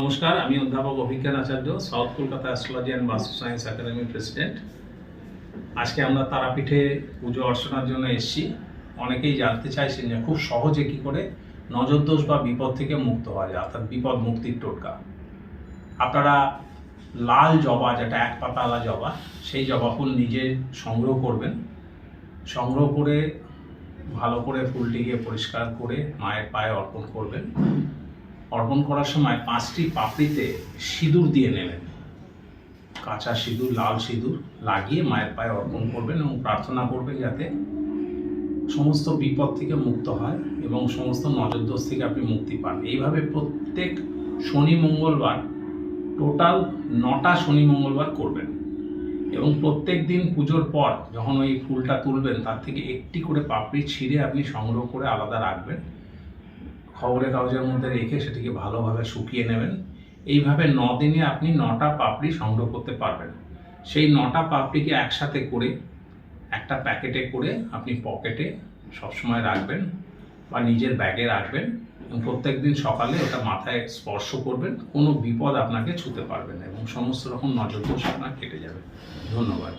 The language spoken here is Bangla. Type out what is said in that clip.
নমস্কার, আমি অধ্যাপক Abhigyan Acharya, south Kolkata astrology and vastu science একাডেমির প্রেসিডেন্ট। আজকে আমরা তারাপীঠে পুজো অর্চনার জন্য এসেছি। অনেকেই জানতে চাইছেন যে খুব সহজে কি করে নজরদোষ বা বিপদ থেকে মুক্ত হওয়া যায়, অর্থাৎ বিপদ মুক্তির টোটকা। আপনারা লাল জবা, যেটা এক পাতাওয়ালা জবা, সেই জবা ফুল নিজে সংগ্রহ করবেন। সংগ্রহ করে ভালো করে ফুলটিকে পরিষ্কার করে মায়ের পায়ে অর্পণ করবেন। অর্পণ করার সময় পাঁচটি পাপড়িতে সিঁদুর দিয়ে নেবেন। কাঁচা সিঁদুর, লাল সিঁদুর লাগিয়ে মায়ের পায়ে অর্পণ করবেন এবং প্রার্থনা করবেন যাতে সমস্ত বিপদ থেকে মুক্ত হয় এবং সমস্ত নজরদোষ থেকে আপনি মুক্তি পান। এইভাবে প্রত্যেক শনি মঙ্গলবার টোটাল নটা শনি মঙ্গলবার করবেন এবং প্রত্যেক দিন পুজোর পর যখন ওই ফুলটা তুলবেন, তার থেকে একটি করে পাপড়ি ছিঁড়ে আপনি সংগ্রহ করে আলাদা রাখবেন। খবরের কাগজের মধ্যে রেখে সেটিকে ভালোভাবে শুকিয়ে নেবেন। এইভাবে ন দিনে আপনি নটা পাপড়ি সংগ্রহ করতে পারবেন। সেই নটা পাপড়িকে একসাথে করে, একটা প্যাকেটে করে আপনি পকেটে সবসময় রাখবেন বা নিজের ব্যাগে রাখবেন এবং প্রত্যেক দিন সকালে ওটা মাথায় স্পর্শ করবেন, কোনো বিপদ আপনাকে ছুতে পারবে না এবং সমস্ত রকম নজরদোষ আপনার কেটে যাবে। ধন্যবাদ।